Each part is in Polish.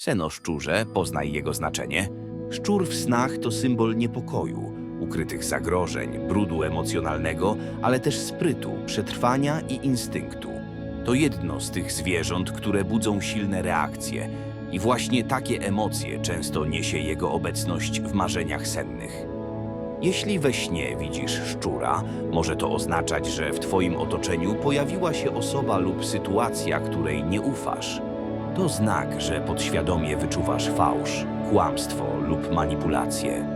Sen o szczurze, poznaj jego znaczenie. Szczur w snach to symbol niepokoju, ukrytych zagrożeń, brudu emocjonalnego, ale też sprytu, przetrwania i instynktu. To jedno z tych zwierząt, które budzą silne reakcje i właśnie takie emocje często niesie jego obecność w marzeniach sennych. Jeśli we śnie widzisz szczura, może to oznaczać, że w Twoim otoczeniu pojawiła się osoba lub sytuacja, której nie ufasz. To znak, że podświadomie wyczuwasz fałsz, kłamstwo lub manipulację.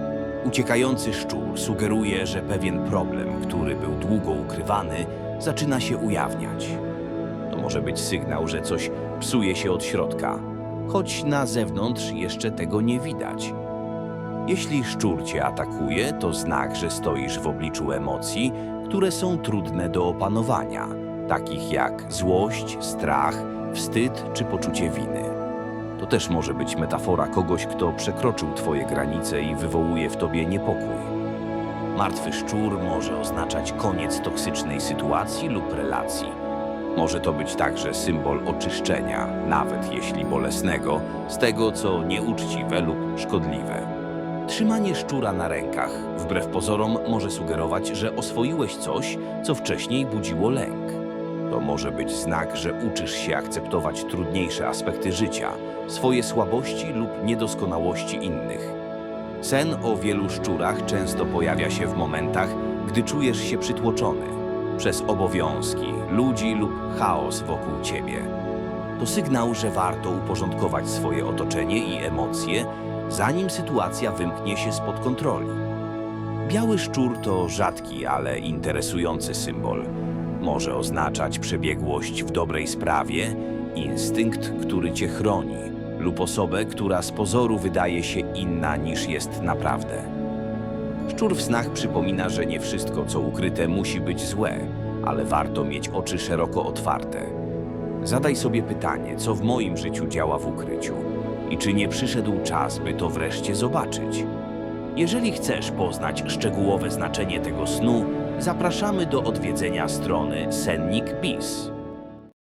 Uciekający szczur sugeruje, że pewien problem, który był długo ukrywany, zaczyna się ujawniać. To może być sygnał, że coś psuje się od środka, choć na zewnątrz jeszcze tego nie widać. Jeśli szczur cię atakuje, to znak, że stoisz w obliczu emocji, które są trudne do opanowania, takich jak złość, strach, wstyd czy poczucie winy. To też może być metafora kogoś, kto przekroczył twoje granice i wywołuje w tobie niepokój. Martwy szczur może oznaczać koniec toksycznej sytuacji lub relacji. Może to być także symbol oczyszczenia, nawet jeśli bolesnego, z tego, co nieuczciwe lub szkodliwe. Trzymanie szczura na rękach, wbrew pozorom, może sugerować, że oswoiłeś coś, co wcześniej budziło lęk. To może być znak, że uczysz się akceptować trudniejsze aspekty życia, swoje słabości lub niedoskonałości innych. Sen o wielu szczurach często pojawia się w momentach, gdy czujesz się przytłoczony przez obowiązki, ludzi lub chaos wokół ciebie. To sygnał, że warto uporządkować swoje otoczenie i emocje, zanim sytuacja wymknie się spod kontroli. Biały szczur to rzadki, ale interesujący symbol. Może oznaczać przebiegłość w dobrej sprawie, instynkt, który cię chroni, lub osobę, która z pozoru wydaje się inna niż jest naprawdę. Szczur w snach przypomina, że nie wszystko, co ukryte, musi być złe, ale warto mieć oczy szeroko otwarte. Zadaj sobie pytanie, co w moim życiu działa w ukryciu i czy nie przyszedł czas, by to wreszcie zobaczyć. Jeżeli chcesz poznać szczegółowe znaczenie tego snu, zapraszamy do odwiedzenia strony Sennik Bis.